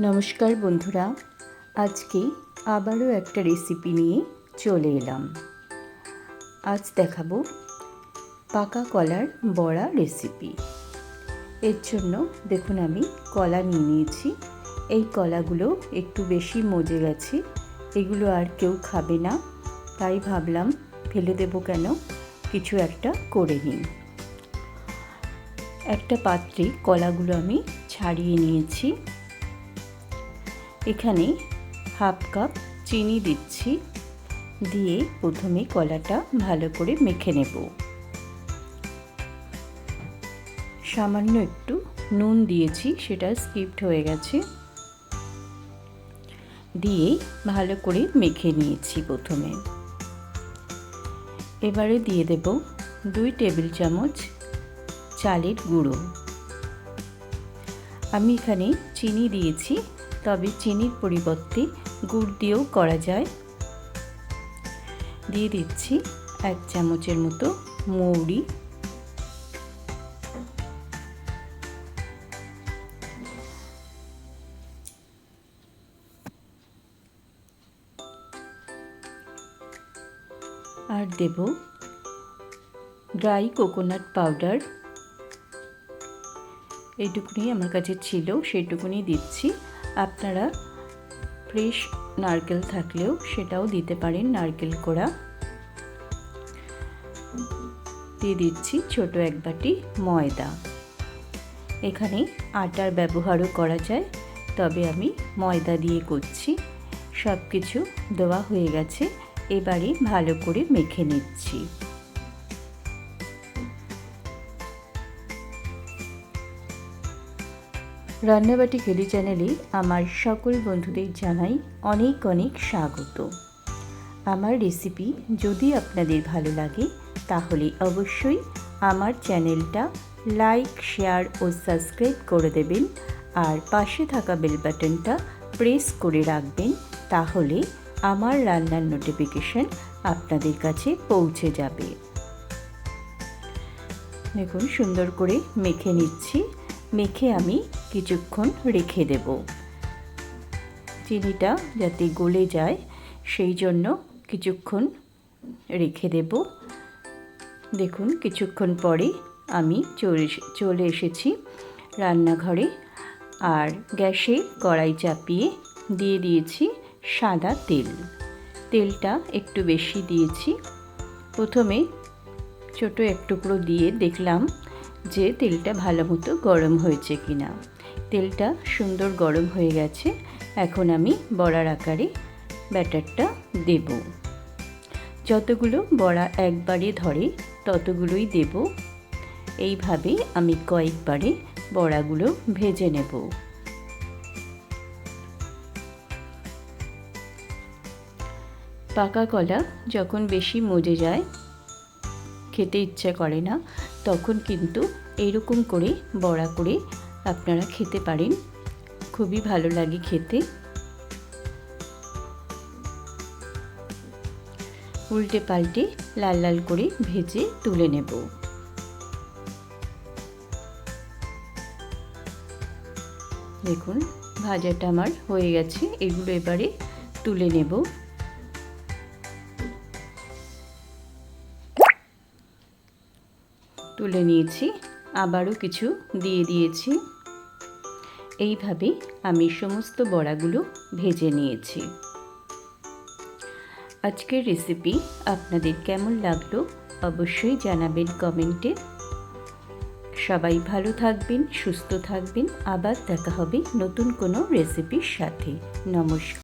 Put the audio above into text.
নমস্কার বন্ধুরা, আজকে আবারও একটা রেসিপি নিয়ে চলে এলাম। আজ দেখাবো পাকা কলার বড়া রেসিপি এর জন্য দেখুন আমি কলা নিয়ে নিয়েছি। এই কলাগুলো একটু বেশি মজে গেছে, এগুলো আর কেউ খাবে না, তাই ভাবলাম ফেলে দেবো কেন, কিছু একটা করে নিই। একটা পাত্রে কলাগুলো আমি ছাড়িয়ে নিয়েছি। এখানে হাফ কাপ চিনি দিচ্ছি। দিয়ে প্রথমে কলাটা ভালো করে মেখে নেব। সামান্য একটু নুন দিয়েছি, সেটা স্কিপড হয়ে গেছে। দিয়ে ভালো করে মেখে নিয়েছি প্রথমে। এবারে দিয়ে দেব দুই টেবিল চামচ চালের গুঁড়ো। আমি এখানে চিনি দিয়েছি তবে চিনির পরিবর্তে গুড় দিয়েও করা যায়। দিয়ে দিচ্ছি এক চামচের মতো মৌরি। আর দেব ড্রাই কোকোনাট পাউডার। এইটুকুনি আমার কাছে ছিল, সেইটুকুনি দিচ্ছি। আপনারা ফ্রেশ নারকেল থাকলেও সেটাও দিতে পারেন, নারকেল কোড়া। দিয়ে দিচ্ছি ছোট এক বাটি ময়দা। এখানে আটার ব্যবহারও করা যায়, তবে আমি ময়দা দিয়ে করছি। সব কিছু দেওয়া হয়ে গেছে, এবারে ভালো করে মেখে নিচ্ছি। রান্নাবাটি গেলি চ্যানেলে আমার সকল বন্ধুদের জানাই অনেক অনেক স্বাগত। আমার রেসিপি যদি আপনাদের ভালো লাগে, তাহলে অবশ্যই আমার চ্যানেলটা লাইক, শেয়ার ও সাবস্ক্রাইব করে দেবেন আর পাশে থাকা বেল বাটনটা প্রেস করে রাখবেন, তাহলে আমার রান্নার নোটিফিকেশন আপনাদের কাছে পৌঁছে যাবে। দেখুন সুন্দর করে মেখে নিচ্ছি। মেখে আমি কিছুক্ষণ রেখে দেব। চিনিটা যাতে গলে যায়, সেই জন্য কিছুক্ষণ রেখে দেব। দেখুন, কিছুক্ষণ পরে আমি চলে চলে এসেছি রান্নাঘরে। আর গ্যাসে কড়াই চাপিয়ে দিয়ে দিয়েছি সাদা তেল। তেলটা একটু বেশি দিয়েছি। প্রথমে ছোট এক টুকরো দিয়ে দেখলাম যে তেলটা ভালো মতো গরম হয়েছে কি না তেলটা সুন্দর গরম হয়ে গেছে, এখন আমি বড়ার আকারে ব্যাটারটা দেব। যতগুলো বড়া একবারে ধরে ততগুলোই দেব। এইভাবে আমি কয়েকবারে বড়াগুলো ভেজে নেব। পাকা কলা যখন বেশি মজে যায় খেতে ইচ্ছে করে না, তখন কিন্তু এইরকম করে বড়া করে আপনারা খেতে পারেন। খুবই ভালো লাগে খেতে। উল্টে পাল্টে লাল লাল করে ভেজে তুলে নেব। দেখুন, ভাজাটা আমার হয়ে গেছে। এগুলো এবারে তুলে নেব। তুলে নিয়েছি, আবারও কিছু দিয়ে দিয়েছি। এইভাবে আমি সমস্ত বড়াগুলো ভেজে নিয়েছি। আজকের রেসিপি আপনাদের কেমন লাগল অবশ্যই জানাবেন কমেন্টে। সবাই ভালো থাকবেন, সুস্থ থাকবেন, আবার দেখা হবে নতুন কোনো রেসিপির সাথে। নমস্কার।